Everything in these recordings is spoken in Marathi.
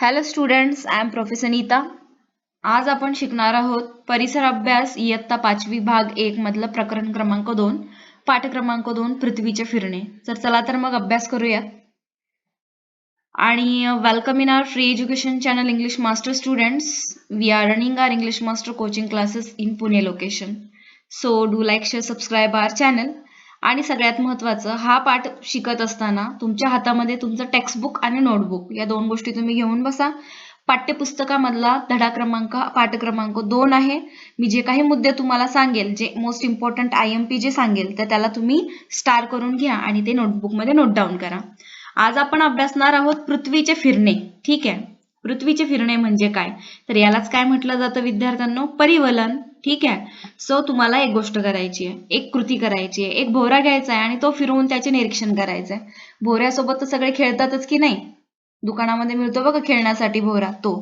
Hello students I am professor Neeta आज आपण शिकणार आहोत परिसर अभ्यास इयत्ता पाचवी भाग एक मधलं प्रकरण क्रमांक दोन पाठ क्रमांक दोन पृथ्वीचे फिरणे. तर चला तर मग अभ्यास करूया. आणि welcome in our free education channel English master students we are running our English master coaching classes in Pune location so do like share subscribe our channel आणि सगळ्यात महत्वाचं हा पाठ शिकत असताना तुमच्या हातामध्ये तुमचं टेक्स्टबुक आणि नोटबुक या दोन गोष्टी तुम्ही घेऊन बसा. पाठ्यपुस्तकामधला धडा क्रमांक पाठ क्रमांक दोन आहे. मी जे काही मुद्दे तुम्हाला सांगेल जे most important I M P जे सांगेल तर त्याला तुम्ही स्टार करून घ्या आणि ते नोटबुकमध्ये नोट डाऊन करा. आज आपण अभ्यासणार आहोत पृथ्वीचे फिरणे. ठीक आहे? पृथ्वीचे फिरणे म्हणजे काय? तर यालाच काय म्हटलं जातं विद्यार्थ्यांनो? परिवलन. ठीक आहे? सो तुम्हाला एक गोष्ट करायची आहे. एक कृती करायची आहे. एक भोवरा घ्यायचा आहे आणि तो फिरवून त्याचे निरीक्षण करायचं आहे भोवऱ्यासोबत तर सगळे खेळतातच की नाही? दुकानामध्ये मिळतो बघा खेळण्यासाठी भोवरा तो.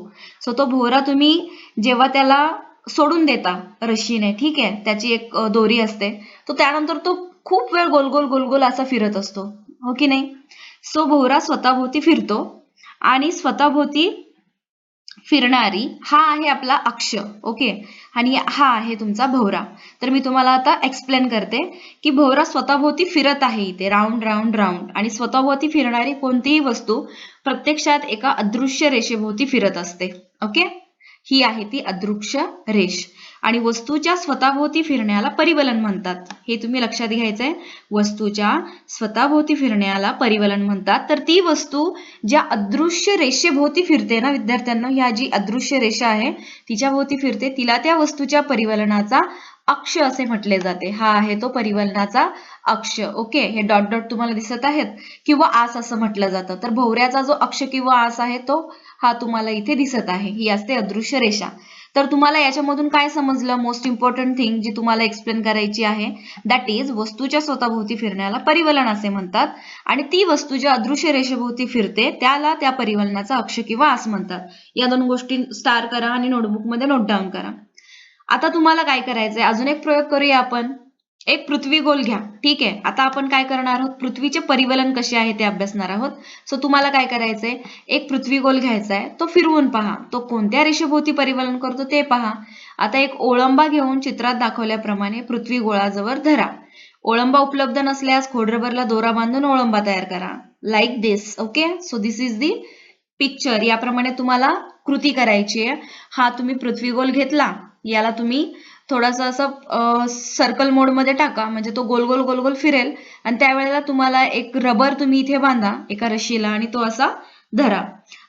सो तो भोवरा तुम्ही जेव्हा त्याला सोडून देता रशीने ठीक आहे? त्याची एक दोरी असते. तो त्यानंतर तो खूप वेळ गोलगोल गोलगोल असा फिरत असतो. हो की नाही? सो भोवरा स्वतःभोवती फिरतो आणि स्वतःभोवती फिरणारी हा आहे आपला अक्ष ओके? आणि हा आहे तुमचा भोवरा. तर मी तुम्हाला आता एक्सप्लेन करते की भोवरा स्वतःभोवती फिरत आहे इथे राऊंड राऊंड राऊंड आणि स्वतःभोवती फिरणारी कोणतीही वस्तू प्रत्यक्षात एका अदृश्य रेषेभोवती फिरत असते ओके? ही आहे ती अदृश्य रेष. आणि वस्तूच्या स्वतःभोवती फिरण्याला परिवलन म्हणतात. हे तुम्ही लक्षात घ्यायचंय? वस्तूच्या स्वतःभोवती फिरण्याला परिवलन म्हणतात. तर ती वस्तू ज्या अदृश्य रेषेभोवती फिरते ना विद्यार्थ्यांना ह्या जी अदृश्य रेषा आहे तिच्या भोवती फिरते तिला त्या वस्तूच्या परिवलनाचा अक्ष असे म्हटले जाते. हा आहे तो परिवलनाचा अक्ष. ओके हे डॉट डॉट तुम्हाला दिसत आहेत? किंवा आस असं म्हटलं जातं. तर भोवऱ्याचा जो अक्ष किंवा आस आहे तो हा तुम्हाला इथे दिसत आहे. ही असते अदृश्य रेषा. तर तुम्हाला याच्यामधून काय समजलं मोस्ट इम्पॉर्टंट थिंग जी तुम्हाला एक्सप्लेन करायची आहे? दॅट इज वस्तूच्या स्वतःभोवती फिरण्याला परिवलन असे म्हणतात आणि ती वस्तू ज्या अदृश्य रेषेभोवती फिरते त्याला त्या परिवलनाचा अक्ष किंवा आस म्हणतात. या दोन गोष्टी स्टार करा आणि नोटबुकमध्ये नोट डाऊन करा. आता तुम्हाला काय करायचंय? अजून एक प्रयोग करूया आपण. एक पृथ्वी गोल घ्या. ठीक आहे? आता आपण काय करणार आहोत? पृथ्वीचे परिवलन कसे आहे ते अभ्यासणार आहोत. सो तुम्हाला काय करायचंय? एक पृथ्वी गोल घ्यायचा आहे. तो फिरवून पहा. तो कोणत्या रेषेभोवती परिवलन करतो ते पहा. आता एक ओळंबा घेऊन चित्रात दाखवल्याप्रमाणे पृथ्वी गोळाजवळ धरा. ओळंबा उपलब्ध नसल्यास खोडरबरला दोरा बांधून ओळंबा तयार करा. Like this okay so this is the picture याप्रमाणे तुम्हाला कृती करायची आहे. हा तुम्ही पृथ्वी गोल घेतला. याला तुम्ही थोडासा असं सर्कल मोडमध्ये टाका. म्हणजे तो गोल गोल गोल गोल फिरेल. आणि त्यावेळेला तुम्हाला एक रबर तुम्ही इथे बांधा एका रशीला आणि तो असा धरा.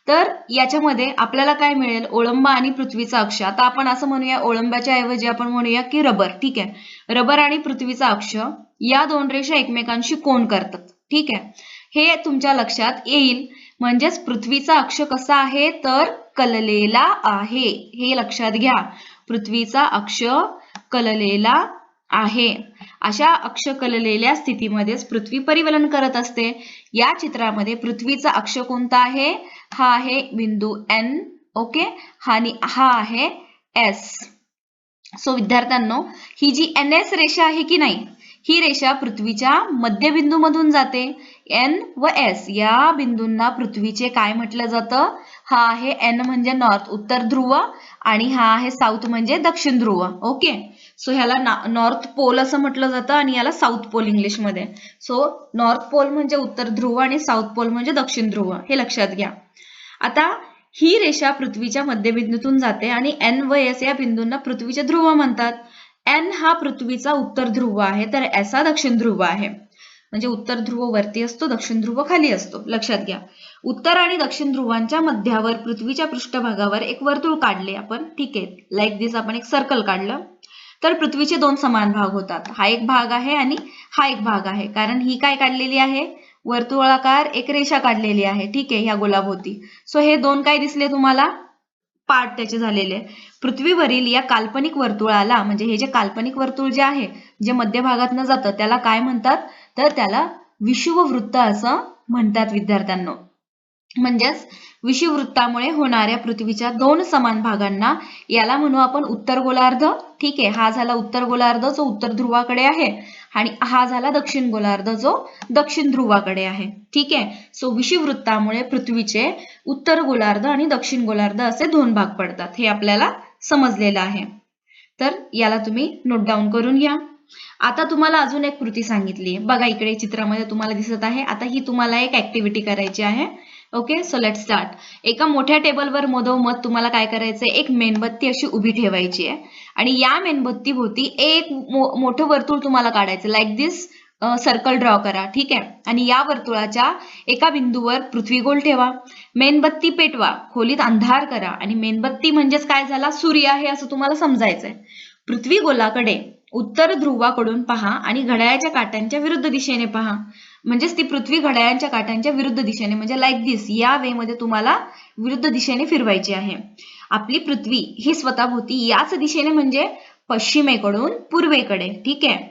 तर याच्यामध्ये आपल्याला काय मिळेल? ओळंबा आणि पृथ्वीचा अक्ष. आता आपण असं म्हणूया ओळंब्याच्या ऐवजी आपण म्हणूया की रबर ठीक आहे? रबर आणि पृथ्वीचा अक्ष या दोन रेषा एकमेकांशी कोण करतात? ठीक आहे? हे तुमच्या लक्षात येईल. म्हणजेच पृथ्वीचा अक्ष कसा आहे? तर कललेला आहे. हे लक्षात घ्या. पृथ्वीचा अक्ष कललेला आहे. अशा अक्ष कललेल्या स्थितीमध्येच पृथ्वी परिवलन करत असते. या चित्रामध्ये पृथ्वीचा अक्ष कोणता आहे? हा आहे बिंदू एन ओके? आणि हा आहे एस सो विद्यार्थ्यांनो ही जी एन एस रेषा आहे की नाही? ही रेषा पृथ्वीच्या मध्यबिंदू मधून जाते. एन व एस या बिंदूंना पृथ्वीचे काय म्हटलं जातं? हा आहे एन म्हणजे नॉर्थ उत्तर ध्रुव आणि हा आहे साऊथ म्हणजे दक्षिण ध्रुव. ओके सो ह्याला नॉर्थ पोल असं म्हटलं जातं आणि याला साऊथ पोल इंग्लिशमध्ये सो नॉर्थ पोल म्हणजे उत्तर ध्रुव आणि साऊथ पोल म्हणजे दक्षिण ध्रुव. हे लक्षात घ्या. आता ही रेषा पृथ्वीच्या मध्यबिंदूतून जाते आणि एन व एस या बिंदूंना पृथ्वीचे ध्रुव म्हणतात. एन हा पृथ्वीचा उत्तर ध्रुव आहे तर एस हा दक्षिण ध्रुव आहे. म्हणजे उत्तर ध्रुव वरती असतो दक्षिण ध्रुव खाली असतो. लक्षात घ्या. उत्तर आणि दक्षिण ध्रुवांच्या मध्यावर पृथ्वीच्या पृष्ठभागावर एक वर्तुळ काढले आपण. ठीक आहे. लाईक दिस आपण एक सर्कल काढलं. तर पृथ्वीचे दोन समान भाग होतात. हा एक भाग आहे आणि हा एक भाग आहे. कारण ही काय काढलेली आहे? वर्तुळाकार एक रेषा काढलेली आहे. ठीक आहे ह्या गोलाभोवती. सो हे दोन काय दिसले तुम्हाला? पार्ट त्याचे झालेले पृथ्वीवरील या काल्पनिक वर्तुळाला म्हणजे हे जे काल्पनिक वर्तुळ जे आहे जे मध्यभागातनं जातं त्याला काय म्हणतात? तर त्याला विषुववृत्त असं म्हणतात विद्यार्थ्यांना. म्हणजेच विषुववृत्तामुळे होणाऱ्या पृथ्वीच्या दोन समान भागांना याला म्हणू आपण उत्तर गोलार्ध ठीक आहे हा झाला उत्तर गोलार्ध जो उत्तर ध्रुवाकडे आहे आणि हा झाला दक्षिण गोलार्ध जो दक्षिण ध्रुवाकडे आहे. ठीक आहे सो विषुववृत्तामुळे पृथ्वीचे उत्तर गोलार्ध आणि दक्षिण गोलार्ध असे दोन भाग पडतात हे आपल्याला समजलेलं आहे. तर याला तुम्ही नोट डाऊन करून घ्या. आता तुम्हाला अजून एक कृती सांगितली. बघा इकडे चित्रामध्ये तुम्हाला दिसत आहे. आता ही तुम्हाला एक ऍक्टिव्हिटी करायची आहे. ओके सो लेट स्टार्ट एका मोठ्या टेबलवर मधोमध तुम्हाला काय करायचंय? एक मेणबत्ती अशी उभी ठेवायची आहे. आणि या मेणबत्ती भोवती एक मो मोठं वर्तुळ तुम्हाला काढायचं लाईक दिस सर्कल ड्रॉ करा. ठीक आहे? आणि या वर्तुळाच्या एका बिंदूवर पृथ्वी गोल ठेवा. मेणबत्ती पेटवा. खोलीत अंधार करा. आणि मेणबत्ती म्हणजेच काय झाला? सूर्य आहे असं तुम्हाला समजायचंय. पृथ्वी गोलाकडे उत्तर ध्रुवाकडून पहा आणि घड्याळाच्या काट्यांच्या विरुद्ध दिशेने पहा. म्हणजेच ती पृथ्वी घड्याळाच्या काट्यांच्या विरुद्ध दिशेने म्हणजे लाईक दिस या वे मध्ये तुम्हाला विरुद्ध दिशेने फिरवायची आहे. आपली पृथ्वी ही स्वतःभोवती याच दिशेने म्हणजे पश्चिमेकडून पूर्वेकडे ठीक आहे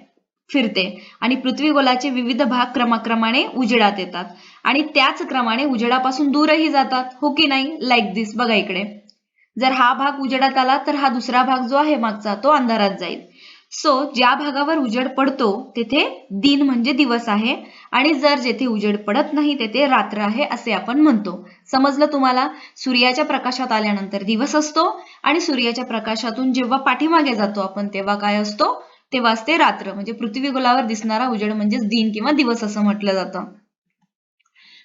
फिरते. आणि पृथ्वी गोलाचे विविध भाग क्रमाक्रमाने उजेडात येतात. आणि त्याच क्रमाने उजेडापासून दूरही जातात हो की नाही? लाईक दिस बघा इकडे. जर हा भाग उजेडात आला तर हा दुसरा भाग जो आहे मागचा तो अंधारात जाईल. सो ज्या भागावर उजेड पडतो तेथे दिन म्हणजे दिवस आहे. आणि जर जेथे उजेड पडत नाही तेथे रात्र आहे असे आपण म्हणतो. समजलं तुम्हाला? सूर्याच्या प्रकाशात आल्यानंतर दिवस असतो आणि सूर्याच्या प्रकाशातून जेव्हा पाठीमागे जातो आपण तेव्हा काय असतो? तेव्हा असते रात्र. म्हणजे पृथ्वीगोलावर दिसणारा उजेड म्हणजेच दिन किंवा दिवस असं म्हटलं जातं.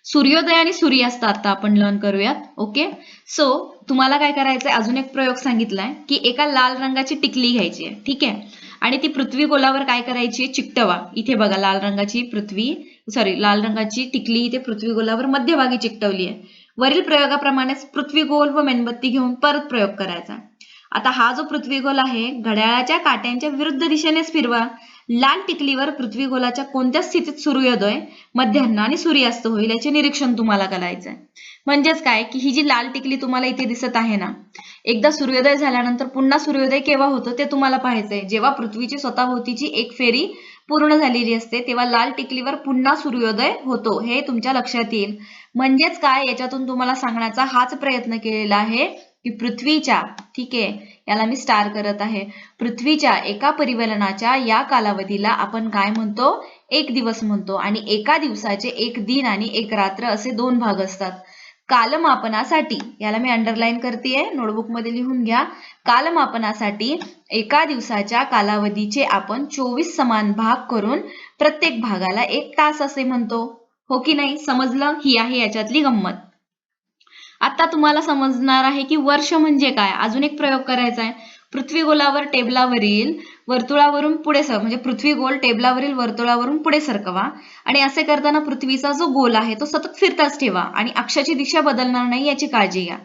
सूर्योदय आणि सूर्यास्त आता आपण लर्न करूयात. ओके सो तुम्हाला काय करायचंय? अजून एक प्रयोग सांगितलाय की एका लाल रंगाची टिकली घ्यायची आहे. ठीक आहे? आणि ती पृथ्वी गोलावर काय करायची? चिकटवा. इथे बघा लाल रंगाची पृथ्वी सॉरी लाल रंगाची टिकली इथे पृथ्वी गोलावर मध्यभागी चिकटवली आहे. वरील प्रयोगाप्रमाणेच पृथ्वी गोल व मेणबत्ती घेऊन परत प्रयोग करायचा. आता हा जो पृथ्वी गोल आहे घड्याळाच्या काट्यांच्या विरुद्ध दिशेनेच फिरवा. लाल टिकलीवर पृथ्वी गोलाच्या कोणत्या स्थितीत सूर्योदय? मध्यान्ह आणि सूर्यास्त होईल याचे निरीक्षण तुम्हाला करायचंय. म्हणजेच काय? की ही जी लाल टिकली तुम्हाला इथे दिसत आहे ना एकदा सूर्योदय झाल्यानंतर पुन्हा सूर्योदय केव्हा होतो ते तुम्हाला पाहायचंय. जेव्हा पृथ्वीची स्वतःभोवतीची एक फेरी पूर्ण झालेली असते तेव्हा लाल टिकलीवर पुन्हा सूर्योदय होतो. हे तुमच्या लक्षात येईल. म्हणजेच काय? याच्यातून तुम्हाला सांगण्याचा हाच प्रयत्न केलेला आहे की पृथ्वीच्या ठीक आहे याला मी स्टार करत आहे. पृथ्वीच्या एका परिवलनाच्या या कालावधीला आपण काय म्हणतो? एक दिवस म्हणतो. आणि एका दिवसाचे एक दिन आणि एक रात्र असे दोन भाग असतात. कालमापनासाठी याला मी अंडरलाईन करतेय नोटबुकमध्ये लिहून घ्या. कालमापनासाठी एका दिवसाच्या कालावधीचे आपण चोवीस समान भाग करून प्रत्येक भागाला एक तास असे म्हणतो. हो की नाही? समजलं? ही आहे याच्यातली गंमत. आता तुम्हाला समजणार आहे की वर्ष म्हणजे काय? अजून एक प्रयोग करायचा आहे. पृथ्वी गोलावर टेबलावरील वर्तुळावरून पुढे सर म्हणजे पृथ्वी गोल टेबलावरील वर्तुळावरून पुढे सरकवा. आणि असे करताना पृथ्वीचा जो गोल आहे तो सतत फिरताच ठेवा आणि अक्षाची दिशा बदलणार नाही याची काळजी घ्या.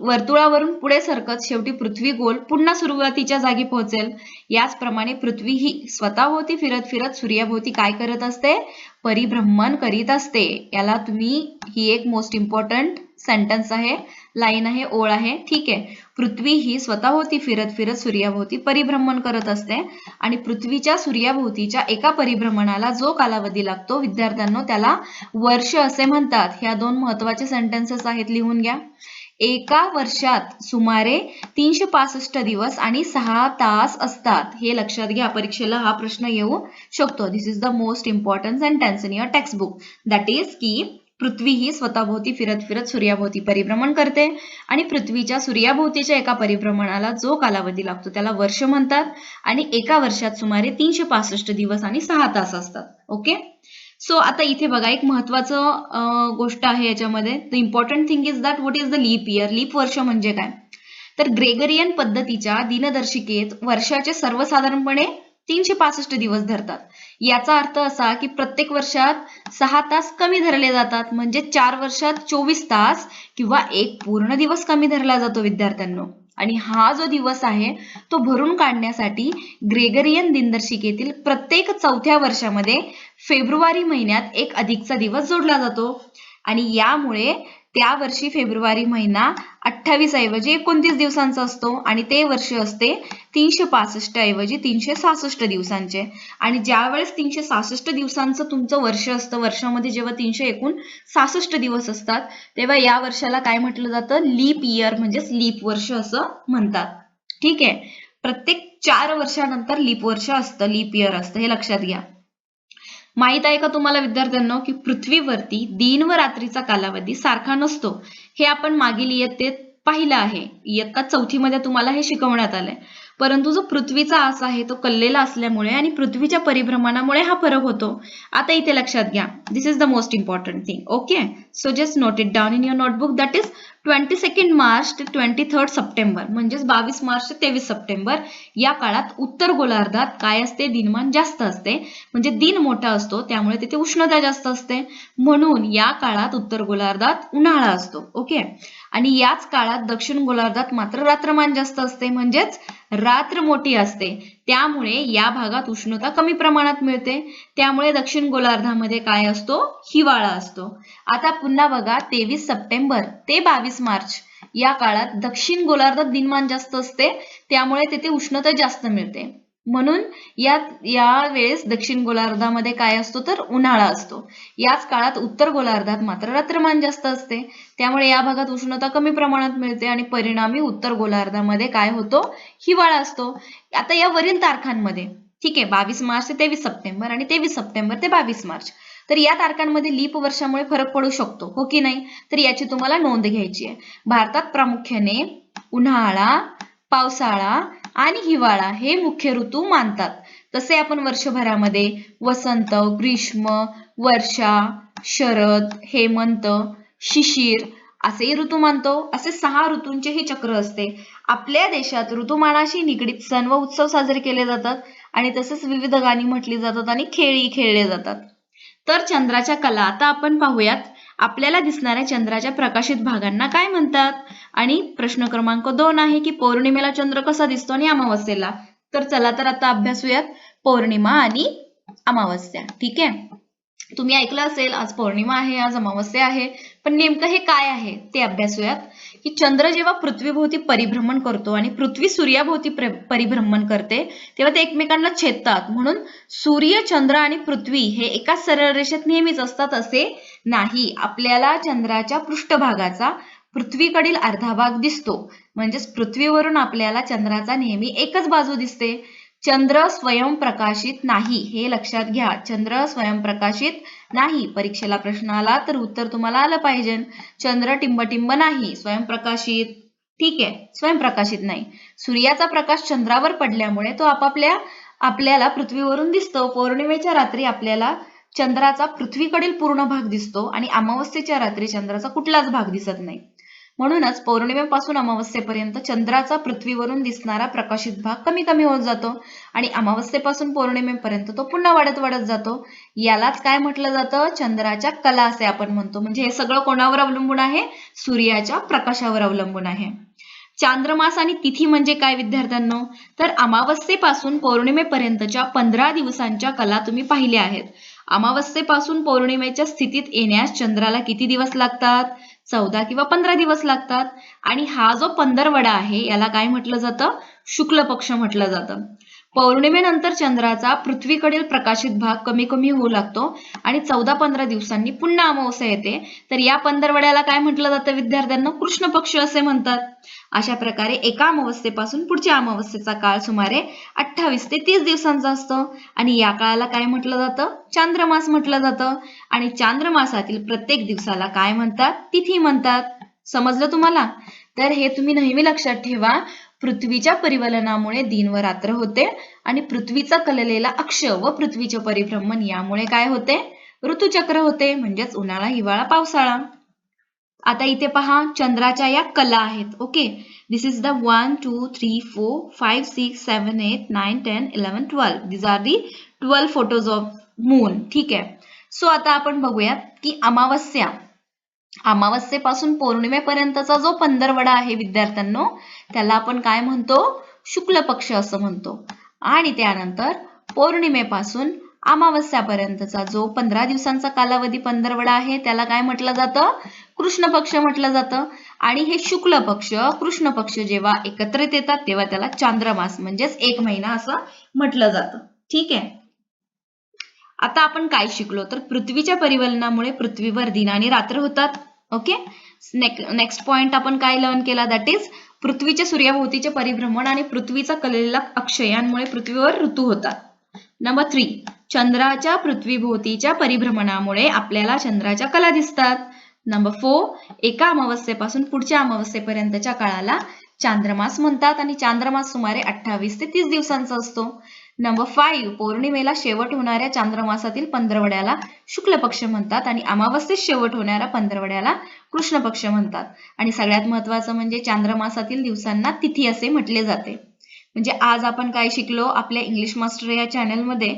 वर्तुळावरून पुढे सरकत शेवटी पृथ्वी गोल पुन्हा सुरुवातीच्या जागी पोहोचेल. याचप्रमाणे पृथ्वी ही स्वतःभोवती फिरत फिरत सूर्याभोवती काय करत असते? परिभ्रमण करीत असते. याला तुम्ही ही एक मोस्ट इम्पॉर्टंट सेंटेन्स आहे लाईन आहे ओळ आहे ठीक आहे. पृथ्वी ही स्वतःभोवती फिरत फिरत सूर्याभोवती परिभ्रमण करत असते आणि पृथ्वीच्या सूर्याभोवतीच्या एका परिभ्रमणाला जो कालावधी लागतो विद्यार्थ्यांनो त्याला वर्ष असे म्हणतात. ह्या दोन महत्त्वाचे सेंटेन्सेस आहेत लिहून घ्या. एका वर्षात सुमारे तीनशे पासष्ट दिवस आणि सहा तास असतात. हे लक्षात घ्या परीक्षेला हा प्रश्न येऊ शकतो. This is the most important sentence in your text book that is की पृथ्वी ही स्वतःभोवती फिरत फिरत सूर्याभोवती परिभ्रमण करते. आणि पृथ्वीच्या सूर्याभोवतीच्या एका परिभ्रमणाला जो कालावधी लागतो त्याला वर्ष म्हणतात. आणि एका वर्षात सुमारे तीनशे पासष्ट दिवस आणि सहा तास असतात. ओके सो आता इथे बघा एक महत्वाचं गोष्ट आहे याच्यामध्ये. The important thing is that what is the leap year leap वर्ष म्हणजे काय? तर ग्रेगरियन पद्धतीच्या दिनदर्शिकेत वर्षाचे सर्वसाधारणपणे तीनशे पासष्ट दिवस धरतात. याचा अर्थ असा की प्रत्येक वर्षात सहा तास कमी धरले जातात. म्हणजे चार वर्षात चोवीस तास किंवा एक पूर्ण दिवस कमी धरला जातो विद्यार्थ्यांनो. आणि हा जो दिवस आहे तो भरून काढण्यासाठी ग्रेगरियन दिनदर्शिकेतील प्रत्येक चौथ्या वर्षामध्ये फेब्रुवारी महिन्यात एक अधिकचा दिवस जोडला जातो. आणि यामुळे त्या वर्षी फेब्रुवारी महिना अठ्ठावीस ऐवजी एकोणतीस दिवसांचा असतो आणि ते वर्ष असते तीनशे पासष्ट ऐवजी तीनशे सहासष्ट दिवसांचे. आणि ज्या वेळेस तीनशे सहासष्ट दिवसांचं तुमचं वर्ष असतं वर्षामध्ये जेव्हा तीनशे एकूण सहासष्ट दिवस असतात तेव्हा या वर्षाला काय म्हटलं जातं? लीप इयर म्हणजेच लीप वर्ष असं म्हणतात. ठीक आहे? प्रत्येक चार वर्षानंतर लीप वर्ष असतं लीप इयर असतं हे लक्षात घ्या. माहीत आहे का तुम्हाला विद्यार्थ्यांनो की पृथ्वीवरती दिन व रात्रीचा कालावधी सारखा नसतो. हे आपण मागील इयत्तेत पाहिलं आहे. इयत्ता चौथीमध्ये तुम्हाला हे शिकवण्यात आलंय. परंतु जो पृथ्वीचा आस आहे तो कललेला असल्यामुळे आणि पृथ्वीच्या परिभ्रमणामुळे हा फरक होतो. आता इथे लक्षात घ्या. This is the most important thing okay so just note it down in your notebook that is twenty second March ते ट्वेंटी थर्ड सप्टेंबर म्हणजेच बावीस मार्च ते तेवीस सप्टेंबर या काळात उत्तर गोलार्धात काय असते? दिनमान जास्त असते. म्हणजे दिन मोठा असतो. त्यामुळे तिथे उष्णता जास्त असते. म्हणून या काळात उत्तर गोलार्धात उन्हाळा असतो. ओके आणि याच काळात दक्षिण गोलार्धात मात्र रात्रमान जास्त असते म्हणजेच रात्र मोठी असते. त्यामुळे या भागात उष्णता कमी प्रमाणात मिळते. त्यामुळे दक्षिण गोलार्धामध्ये काय असतो? हिवाळा असतो. आता पुन्हा बघा तेवीस सप्टेंबर ते बावीस मार्च. या काळात दक्षिण गोलार्धात दिनमान जास्त असते. त्यामुळे तेथे उष्णता जास्त मिळते. म्हणून या यावेळेस दक्षिण गोलार्धामध्ये काय असतो तर उन्हाळा असतो. याच काळात उत्तर गोलार्धात मात्र रात्रमान जास्त असते. त्यामुळे या भागात उष्णता कमी प्रमाणात मिळते आणि परिणामी उत्तर गोलार्धामध्ये काय होतो? हिवाळा असतो. आता या वरील तारखांमध्ये ठीक आहे बावीस मार्च ते तेवीस सप्टेंबर आणि तेवीस सप्टेंबर ते बावीस मार्च. तर या तारखांमध्ये लीप वर्षामुळे फरक पडू शकतो हो की नाही? तर याची तुम्हाला नोंद घ्यायची आहे. भारतात प्रामुख्याने उन्हाळा पावसाळा आणि हिवाळा हे मुख्य ऋतू मानतात. तसे आपण वर्षभरामध्ये वसंत ग्रीष्म वर्षा शरद हेमंत शिशिर असेही ऋतू मानतो. असे सहा ऋतूंचे हे चक्र असते. आपल्या देशात ऋतुमानाशी निगडीत सण व उत्सव साजरे केले जातात आणि तसेच विविध गाणी म्हटली जातात आणि खेळही खेळले जातात. तर चंद्राच्या कला आता आपण पाहूयात. आपल्याला दिसणाऱ्या चंद्राच्या प्रकाशित भागांना काय म्हणतात? आणि प्रश्न क्रमांक दोन आहे की पौर्णिमेला चंद्र कसा दिसतो आणि अमावस्येला? तर चला तर आता अभ्यासूयात पौर्णिमा आणि अमावस्या. ठीक आहे? तुम्ही ऐकलं असेल आज पौर्णिमा आहे आज अमावस्या आहे. पण नेमकं हे काय आहे ते अभ्यासूयात की चंद्र जेव्हा पृथ्वीभोवती परिभ्रमण करतो आणि पृथ्वी सूर्याभोवती परिभ्रमण करते तेव्हा ते एकमेकांना छेदतात. म्हणून सूर्य चंद्र आणि पृथ्वी हे एकाच सरळ रेषेत नेहमीच असतात असे नाही आपल्याला चंद्राच्या पृष्ठभागाचा पृथ्वीकडील अर्धा भाग दिसतो. म्हणजेच पृथ्वीवरून आपल्याला चंद्राचा नेहमी एकच बाजू दिसते. चंद्र स्वयंप्रकाशित नाही हे लक्षात घ्या. चंद्र स्वयंप्रकाशित नाही. परीक्षेला प्रश्न आला तर उत्तर तुम्हाला आलं पाहिजे. चंद्र टिंबटिंब नाही स्वयंप्रकाशित ठीक आहे स्वयंप्रकाशित नाही. सूर्याचा प्रकाश चंद्रावर पडल्यामुळे तो आपापल्या आपल्याला पृथ्वीवरून दिसतो. पौर्णिमेच्या रात्री आपल्याला चंद्राचा पृथ्वीकडील पूर्ण भाग दिसतो आणि अमावस्येच्या रात्री चंद्राचा कुठलाच भाग दिसत नाही. म्हणूनच पौर्णिमेपासून अमावस्येपर्यंत चंद्राचा पृथ्वीवरून दिसणारा प्रकाशित भाग कमी कमी होत जातो आणि अमावस्येपासून पौर्णिमेपर्यंत तो पुन्हा वाढत वाढत जातो. यालाच काय म्हटलं जातं? चंद्राच्या कला असे आपण म्हणतो. म्हणजे हे सगळं कोणावर अवलंबून आहे? सूर्याच्या प्रकाशावर अवलंबून आहे. चांद्रमास आणि तिथी म्हणजे काय विद्यार्थ्यांनो? तर अमावस्येपासून पौर्णिमेपर्यंतच्या पंधरा दिवसांच्या कला तुम्ही पाहिल्या आहेत. अमावस्येपासून पौर्णिमेच्या स्थितीत येण्यास चंद्राला किती दिवस लागतात? चौदा किंवा पंधरा दिवस लागतात? आणि हा जो पंधरवडा आहे याला काय म्हटलं जातं? शुक्ल पक्ष म्हटलं जातं. पौर्णिमेनंतर चंद्राचा पृथ्वीकडील प्रकाशित भाग कमी कमी होऊ लागतो आणि चौदा पंधरा दिवसांनी पुन्हा अमावस्या येते. तर या पंधरवड्याला काय म्हटलं जातं विद्यार्थ्यांना? कृष्ण पक्ष असे म्हणतात. अशा प्रकारे एका अमावस्येपासून पुढच्या अमावस्येचा काळ सुमारे अठ्ठावीस ते तीस दिवसांचा असतो. आणि या काळाला काय म्हटलं जातं? चांद्रमास म्हटलं जातं. आणि चांद्रमासातील प्रत्येक दिवसाला काय म्हणतात? तिथी म्हणतात. समजलं तुम्हाला? तर हे तुम्ही नेहमी लक्षात ठेवा. पृथ्वीच्या परिवलनामुळे दिन व रात्र होते आणि पृथ्वीचा कललेला अक्ष व पृथ्वीचे परिभ्रमण यामुळे काय होते? ऋतुचक्र होते म्हणजेच उन्हाळा हिवाळा पावसाळा. आता इथे पहा चंद्राच्या या कला आहेत okay? This is the one two three four five six seven eight nine ten eleven twelve this are the twelve photos of moon ठीक आहे? सो आता आपण बघूयात की अमावस्या. अमावस्येपासून पौर्णिमेपर्यंतचा जो पंधरवडा आहे विद्यार्थ्यांनो त्याला आपण काय म्हणतो? शुक्ल पक्ष असं म्हणतो. आणि त्यानंतर पौर्णिमेपासून अमावस्यापर्यंतचा जो पंधरा दिवसांचा कालावधी पंधरवडा आहे त्याला काय म्हटलं जातं? कृष्ण पक्ष म्हटलं जातं. आणि हे शुक्ल पक्ष कृष्ण पक्ष जेव्हा एकत्रित येतात तेव्हा त्याला चांद्रमास म्हणजेच एक महिना असं म्हटलं जातं. ठीक आहे? आता आपण काय शिकलो? तर पृथ्वीच्या परिवलनामुळे पृथ्वीवर दिन आणि रात्र होतात. ओके? नेक्स्ट पॉइंट आपण काय लर्न केला? दॅट इज पृथ्वीच्या सूर्याभोवतीचे परिभ्रमण आणि पृथ्वीचा कललेला अक्षय यांमुळे पृथ्वीवर ऋतू होतात. नंबर थ्री चंद्राच्या पृथ्वीभोवतीच्या परिभ्रमणामुळे आपल्याला चंद्राच्या कला दिसतात. नंबर फोर एका अमावस्येपासून पुढच्या अमावस्येपर्यंतच्या काळाला चांद्रमास म्हणतात आणि चांद्रमास सुमारे अठ्ठावीस ते तीस दिवसांचा असतो. नंबर फाईव्ह पौर्णिमेला शेवट होणाऱ्या चांद्रमासातील पंधरवड्याला शुक्ल पक्ष म्हणतात आणि अमावस्येत शेवट होणाऱ्या पंधरवड्याला कृष्ण पक्ष म्हणतात. आणि सगळ्यात महत्वाचं म्हणजे चांद्रमासातील दिवसांना तिथी असे म्हटले जाते. म्हणजे आज आपण काय शिकलो? आपल्या इंग्लिश मास्टर या चॅनलमध्ये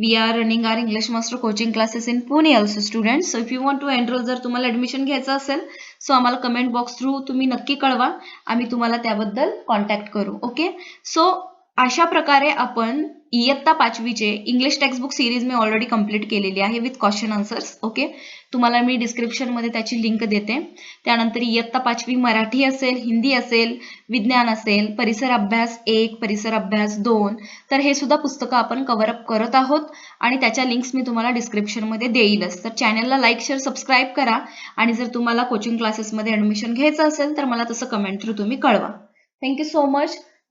we are running our English master coaching classes in Pune also student so if you want to enroll जर तुम्हाला ऍडमिशन घ्यायचं असेल सो आम्हाला कमेंट बॉक्स थ्रू तुम्ही नक्की कळवा. आम्ही तुम्हाला त्याबद्दल कॉन्टॅक्ट करू ओके सो अशा प्रकारे आपण इयत्ता पाचवीचे इंग्लिश टेक्स्टबुक सिरीज मी ऑलरेडी कंप्लीट केलेली आहे विथ क्वेश्चन आन्सर्स ओके तुम्हाला मी डिस्क्रिप्शनमध्ये त्याची लिंक देते. त्यानंतर इयत्ता पाचवी मराठी असेल हिंदी असेल विज्ञान असेल परिसर अभ्यास एक परिसर अभ्यास दोन तर हे सुद्धा पुस्तकं आपण कव्हरअप करत आहोत आणि त्याच्या लिंक्स मी तुम्हाला डिस्क्रिप्शनमध्ये देईलच. तर चॅनलला लाईक शेअर सबस्क्राईब करा आणि जर तुम्हाला कोचिंग क्लासेसमध्ये ॲडमिशन घ्यायचं असेल तर मला तसं कमेंट थ्रू तुम्ही कळवा. Thank you so much